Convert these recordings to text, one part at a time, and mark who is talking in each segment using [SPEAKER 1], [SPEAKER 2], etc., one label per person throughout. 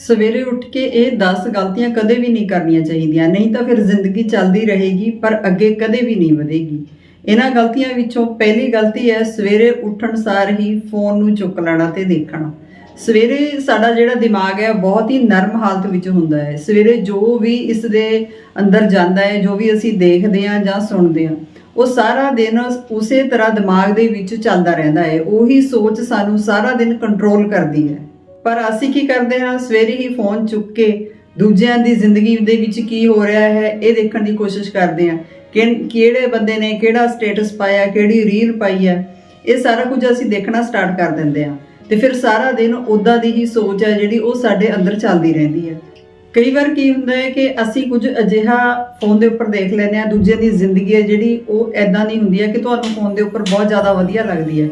[SPEAKER 1] ਸਵੇਰੇ ਉੱਠ ਕੇ ਇਹ 10 ਗਲਤੀਆਂ ਕਦੇ ਵੀ ਨਹੀਂ ਕਰਨੀਆਂ ਚਾਹੀਦੀਆਂ। ਨਹੀਂ ਤਾਂ ਫਿਰ ਜ਼ਿੰਦਗੀ ਚੱਲਦੀ ਰਹੇਗੀ, ਪਰ ਅੱਗੇ ਕਦੇ ਵੀ ਨਹੀਂ ਵਧੇਗੀ। ਇਹਨਾਂ ਗਲਤੀਆਂ ਵਿੱਚੋਂ ਪਹਿਲੀ ਗਲਤੀ ਹੈ ਸਵੇਰੇ ਉੱਠਣ ਸਾਰ ਹੀ ਫੋਨ ਨੂੰ ਚੁੱਕ ਲੈਣਾ ਤੇ ਦੇਖਣਾ। ਸਵੇਰੇ ਸਾਡਾ ਜਿਹੜਾ ਦਿਮਾਗ ਹੈ ਬਹੁਤ ਹੀ ਨਰਮ ਹਾਲਤ ਵਿੱਚ ਹੁੰਦਾ ਹੈ। ਸਵੇਰੇ ਜੋ ਵੀ ਇਸ ਦੇ ਅੰਦਰ ਜਾਂਦਾ ਹੈ, ਜੋ ਵੀ ਅਸੀਂ ਦੇਖਦੇ ਹਾਂ ਜਾਂ ਸੁਣਦੇ ਹਾਂ, ਉਹ ਸਾਰਾ ਦਿਨ ਉਸੇ ਤਰ੍ਹਾਂ ਦਿਮਾਗ ਦੇ ਵਿੱਚ ਚੱਲਦਾ ਰਹਿੰਦਾ ਹੈ। ਉਹੀ ਸੋਚ ਸਾਨੂੰ ਸਾਰਾ ਦਿਨ ਕੰਟਰੋਲ ਕਰਦੀ ਹੈ। ਪਰ ਅਸੀਂ ਕੀ ਕਰਦੇ ਹਾਂ? ਸਵੇਰੇ ਹੀ ਫੋਨ ਚੁੱਕ ਕੇ ਦੂਜਿਆਂ ਦੀ ਜ਼ਿੰਦਗੀ ਦੇ ਵਿੱਚ ਕੀ ਹੋ ਰਿਹਾ ਹੈ, ਇਹ ਦੇਖਣ ਦੀ ਕੋਸ਼ਿਸ਼ ਕਰਦੇ ਹਾਂ। ਕਿ ਕਿਹੜੇ ਬੰਦੇ ਨੇ ਕਿਹੜਾ ਸਟੇਟਸ ਪਾਇਆ, ਕਿਹੜੀ ਰੀਲ ਪਾਈ ਹੈ, ਇਹ ਸਾਰਾ ਕੁਝ ਅਸੀਂ ਦੇਖਣਾ ਸਟਾਰਟ ਕਰ ਦਿੰਦੇ ਹਾਂ। ਤੇ ਫਿਰ ਸਾਰਾ ਦਿਨ ਉਦਾਂ ਦੀ ਹੀ ਸੋਚ ਹੈ ਜਿਹੜੀ ਉਹ ਸਾਡੇ ਅੰਦਰ ਚੱਲਦੀ ਰਹਿੰਦੀ ਹੈ। ਕਈ ਵਾਰ ਕੀ ਹੁੰਦਾ ਹੈ ਕਿ ਅਸੀਂ ਕੁਝ ਅਜਿਹਾ ਫੋਨ ਦੇ ਉੱਪਰ ਦੇਖ ਲੈਂਦੇ ਆ ਦੂਜੇ ਦੀ ਜ਼ਿੰਦਗੀ ਹੈ ਜਿਹੜੀ ਉਹ ਐਦਾਂ ਦੀ ਹੁੰਦੀ ਹੈ ਕਿ ਤੁਹਾਨੂੰ ਫੋਨ ਦੇ ਉੱਪਰ ਬਹੁਤ ਜ਼ਿਆਦਾ ਵਧੀਆ ਲੱਗਦੀ ਹੈ।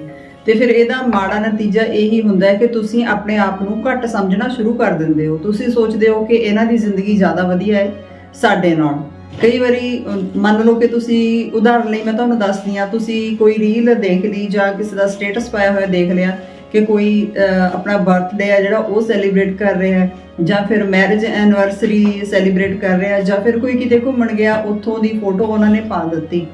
[SPEAKER 1] ਤੇ ਫਿਰ ਇਹਦਾ ਮਾੜਾ ਨਤੀਜਾ ਇਹੀ ਹੁੰਦਾ ਹੈ ਕਿ ਤੁਸੀਂ ਆਪਣੇ ਆਪ ਨੂੰ ਘੱਟ ਸਮਝਣਾ ਸ਼ੁਰੂ ਕਰ ਦਿੰਦੇ ਹੋ। ਤੁਸੀਂ ਸੋਚਦੇ ਹੋ ਕਿ ਇਹਨਾਂ ਦੀ ਜ਼ਿੰਦਗੀ ਜ਼ਿਆਦਾ ਵਧੀਆ ਹੈ ਸਾਡੇ ਨਾਲ। ਕਈ ਵਾਰੀ ਮੰਨ ਲਓ ਕਿ ਤੁਸੀਂ ਉਦਾਹਰਨ ਲਈ ਮੈਂ ਤੁਹਾਨੂੰ ਦੱਸਦੀ ਆ ਤੁਸੀਂ ਕੋਈ ਰੀਲ ਦੇਖ ਲਈ ਜਾਂ ਕਿਸੇ ਦਾ ਸਟੇਟਸ ਪਾਇਆ ਹੋਇਆ ਦੇਖ ਲਿਆ ਕਿ ਕੋਈ ਆਪਣਾ ਬਰਥਡੇ ਹੈ ਜਿਹੜਾ ਉਹ ਸੈਲੀਬ੍ਰੇਟ ਕਰ ਰਿਹਾ ਹੈ ਜਾਂ ਫਿਰ ਮੈਰਿਜ ਐਨਵਰਸਰੀ ਸੈਲੀਬ੍ਰੇਟ ਕਰ ਰਿਹਾ ਜਾਂ ਫਿਰ ਕੋਈ ਕਿਤੇ ਘੁੰਮਣ ਗਿਆ, ਉੱਥੋਂ ਦੀ ਫੋਟੋ ਉਹਨਾਂ ਨੇ ਪਾ ਦਿੱਤੀ।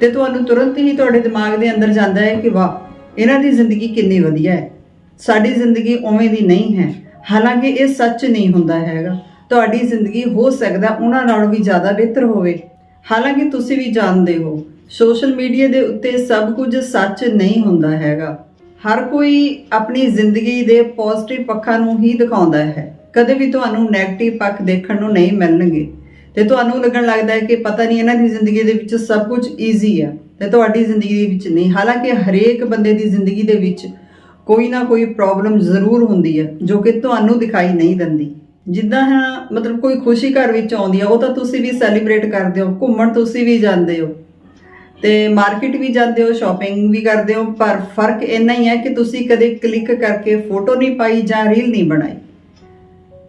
[SPEAKER 1] ਤੇ ਤੁਹਾਨੂੰ ਤੁਰੰਤ ਹੀ ਤੁਹਾਡੇ ਦਿਮਾਗ ਦੇ ਅੰਦਰ ਜਾਂਦਾ ਹੈ ਕਿ ਵਾਹ ਇਹਨਾਂ ਦੀ ਜ਼ਿੰਦਗੀ ਕਿੰਨੀ ਵਧੀਆ ਹੈ? ਸਾਡੀ ਜ਼ਿੰਦਗੀ ਉਵੇਂ ਦੀ ਨਹੀਂ ਹੈ। ਹਾਲਾਂਕਿ ਇਹ ਸੱਚ ਨਹੀਂ ਹੁੰਦਾ ਹੈਗਾ। ਤੁਹਾਡੀ ਜ਼ਿੰਦਗੀ ਹੋ ਸਕਦਾ ਉਹਨਾਂ ਨਾਲੋਂ ਵੀ ਜ਼ਿਆਦਾ ਬਿਹਤਰ ਹੋਵੇ। ਹਾਲਾਂਕਿ ਤੁਸੀਂ ਵੀ ਜਾਣਦੇ ਹੋ, ਸੋਸ਼ਲ ਮੀਡੀਆ ਦੇ ਉੱਤੇ ਸਭ ਕੁਝ ਸੱਚ ਨਹੀਂ ਹੁੰਦਾ ਹੈਗਾ। ਹਰ ਕੋਈ ਆਪਣੀ ਜ਼ਿੰਦਗੀ ਦੇ ਪੋਜ਼ਿਟਿਵ ਪੱਖਾਂ ਨੂੰ ਹੀ ਦਿਖਾਉਂਦਾ ਹੈ। ਕਦੇ ਵੀ ਤੁਹਾਨੂੰ 네ਗੇਟਿਵ ਪੱਖ ਦੇਖਣ ਨੂੰ ਨਹੀਂ ਮਿਲਣਗੇ। ਤੇ ਤੁਹਾਨੂੰ ਲੱਗਣ ਲੱਗਦਾ ਹੈ ਕਿ ਪਤਾ ਨਹੀਂ ਇਹਨਾਂ ਦੀ ਜ਼ਿੰਦਗੀ ਦੇ ਵਿੱਚ ਸਭ ਕੁਝ ਈਜ਼ੀ ਆ। ਤੇ ਤੁਹਾਡੀ ਜ਼ਿੰਦਗੀ ਦੇ ਵਿੱਚ ਨਹੀਂ। ਹਾਲਾਂਕਿ ਹਰੇਕ ਬੰਦੇ ਦੀ ਜ਼ਿੰਦਗੀ ਦੇ ਵਿੱਚ ਕੋਈ ਨਾ ਕੋਈ ਪ੍ਰੋਬਲਮ ਜ਼ਰੂਰ ਹੁੰਦੀ ਹੈ ਜੋ ਕਿ ਤੁਹਾਨੂੰ ਦਿਖਾਈ ਨਹੀਂ ਦਿੰਦੀ। ਜਿੱਦਾਂ ਹਾਂ, ਮਤਲਬ ਕੋਈ ਖੁਸ਼ੀ ਘਰ ਵਿੱਚ ਆਉਂਦੀ ਆ, ਉਹ ਤਾਂ ਤੁਸੀਂ ਵੀ ਸੈਲੀਬ੍ਰੇਟ ਕਰਦੇ ਹੋ, ਘੁੰਮਣ ਤੁਸੀਂ ਵੀ ਜਾਂਦੇ ਹੋ। ਤੇ ਮਾਰਕੀਟ ਵੀ ਜਾਂਦੇ ਹੋ ਸ਼ਾਪਿੰਗ ਵੀ ਕਰਦੇ ਹੋ, ਪਰ ਫ਼ਰਕ ਇੰਨਾ ਹੀ ਹੈ ਕਿ ਤੁਸੀਂ ਕਦੇ ਕਲਿੱਕ ਕਰਕੇ ਫੋਟੋ ਨਹੀਂ ਪਾਈ ਜਾਂ ਰੀਲ ਨਹੀਂ ਬਣਾਈ।